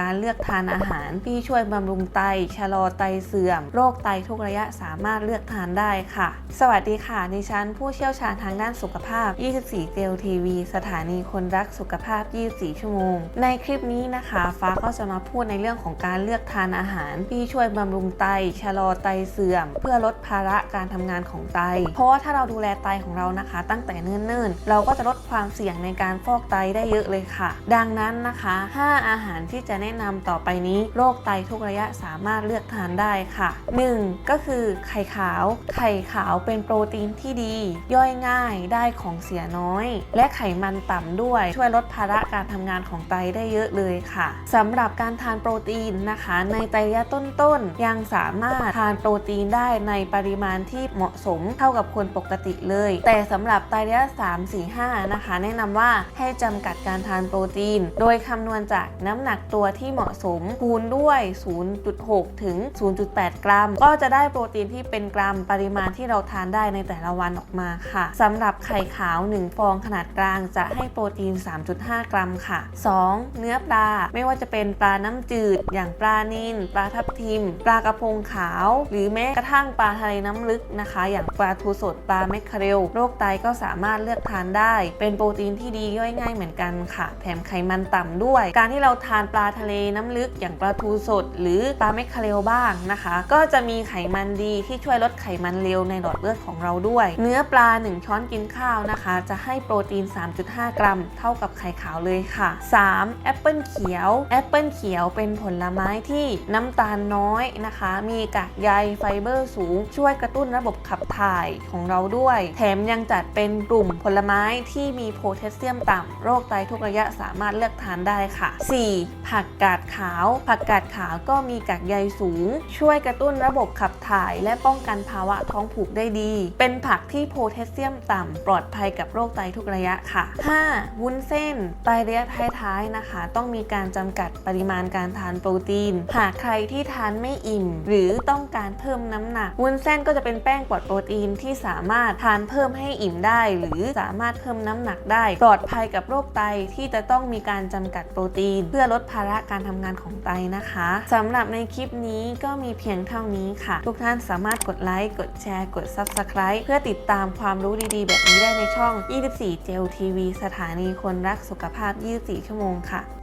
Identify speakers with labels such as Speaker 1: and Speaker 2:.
Speaker 1: การเลือกทานอาหารที่ช่วยบำรุงไต ชะลอไตเสื่อม โรคไตทุกระยะสามารถเลือกทานได้ค่ะ สวัสดีค่ะ ดิฉันผู้เชี่ยวชาญทางด้านสุขภาพ 24เจลทีวี สถานีคนรักสุขภาพ 24 ชั่วโมง ในคลิปนี้นะคะ ฟ้าก็จะมาพูดในเรื่องของการเลือกทานอาหารที่ช่วยบำรุงไต ชะลอไตเสื่อม เพื่อลดภาระการทำงานของไต เพราะว่าถ้าเราดูแลไตของเรานะคะ ตั้งแต่เนิ่นๆ เราก็จะลดความเสี่ยงในการฟอกไตได้เยอะเลยค่ะ ดังนั้นนะคะ 5 อาหารที่จะแนะนำต่อไปนี้โรคไตทุกระยะสามารถเลือกทานได้ค่ะ 1. ก็คือไข่ขาว ไข่ขาวเป็นโปรตีนที่ดี ย่อยง่ายได้ของเสียน้อย และไขมันต่ำด้วยช่วยลดภาระการทำงานของไตได้เยอะเลยค่ะสำหรับการทานโปรตีนนะคะ ในไตระยะต้นๆยังสามารถทานโปรตีนได้ในปริมาณที่เหมาะสมเท่ากับคนปกติเลย แต่สำหรับไตระยะ 3 4 5 นะคะ แนะนำว่าให้จำกัดการทานโปรตีน โดยคำนวณจากน้ำหนักตัวที่เหมาะสมคูณด้วย 0.6 ถึง 0.8 กรัม ก็จะได้โปรตีนที่เป็นกรัมปริมาณที่เราทานได้ในแต่ละวันออกมาค่ะสำหรับไข่ขาว 1 ฟองขนาดกลางจะให้โปรตีน 3.5 กรัมค่ะ 2. เนื้อปลาไม่ว่าจะเป็นปลาน้ำจืด อย่างปลานิลปลาทับทิม ปลากระพงขาว หรือแม้กระทั่งปลาทะเลน้ำลึกนะคะ อย่างปลาทูสดปลาแมคเคเรลโรคไตก็สามารถเลือกทานได้ เป็นโปรตีนที่ดีย่อยง่ายเหมือนกันค่ะ แถมไขมันต่ำด้วย การที่เราทานปลาทะะเลน้ำลึกอย่างปลาทูสด หรือปลาแมคเคาเรลบ้างนะคะ ก็จะมีไขมันดีที่ช่วยลดไขมันเลวในหลอดเลือดของเราด้วย เนื้อปลา 1 ช้อนกินข้าวนะคะ จะให้โปรตีน 3.5 กรัม เท่ากับไข่ขาวเลยค่ะ 3. แอปเปิลเขียวแอปเปิลเขียวเป็นผลไม้ที่น้ำตาลน้อยนะคะ มีกากใยไฟเบอร์สูง ช่วยกระตุ้นระบบขับถ่ายของเราด้วย แถมยังจัดเป็นกลุ่มผลไม้ที่มีโพแทสเซียมต่ำโรคไตทุกระยะสามารถเลือกทานได้ค่ะ 4. ผักกาดขาว ผักกาดขาวก็มีกากใยสูง ช่วยกระตุ้นระบบขับถ่าย และป้องกันภาวะท้องผูกได้ดี เป็นผักที่โพแทสเซียมต่ำปลอดภัยกับโรคไตทุกระยะค่ะ 5. วุ้นเส้นไตระยะท้ายๆนะคะ ต้องมีการจำกัดปริมาณการทานโปรตีน หากใครที่ทานไม่อิ่ม หรือต้องการเพิ่มน้ำหนัก วุ้นเส้นก็จะเป็นแป้งปลอดโปรตีนที่สามารถทานเพิ่มให้อิ่มได้ หรือสามารถเพิ่มน้ำหนักได้ ปลอดภัยกับโรคไตที่จะต้องมีการจำกัดโปรตีน เพื่อลดภาระการทำงานของไตนะคะสำหรับในคลิปนี้ก็มีเพียงเท่านี้ค่ะ ทุกท่านสามารถกดไลค์ กดแชร์ กด Subscribe เพื่อติดตามความรู้ดีๆ แบบนี้ได้ในช่อง 24เจลทีวีสถานีคนรักสุขภาพ 24 ชั่วโมงค่ะ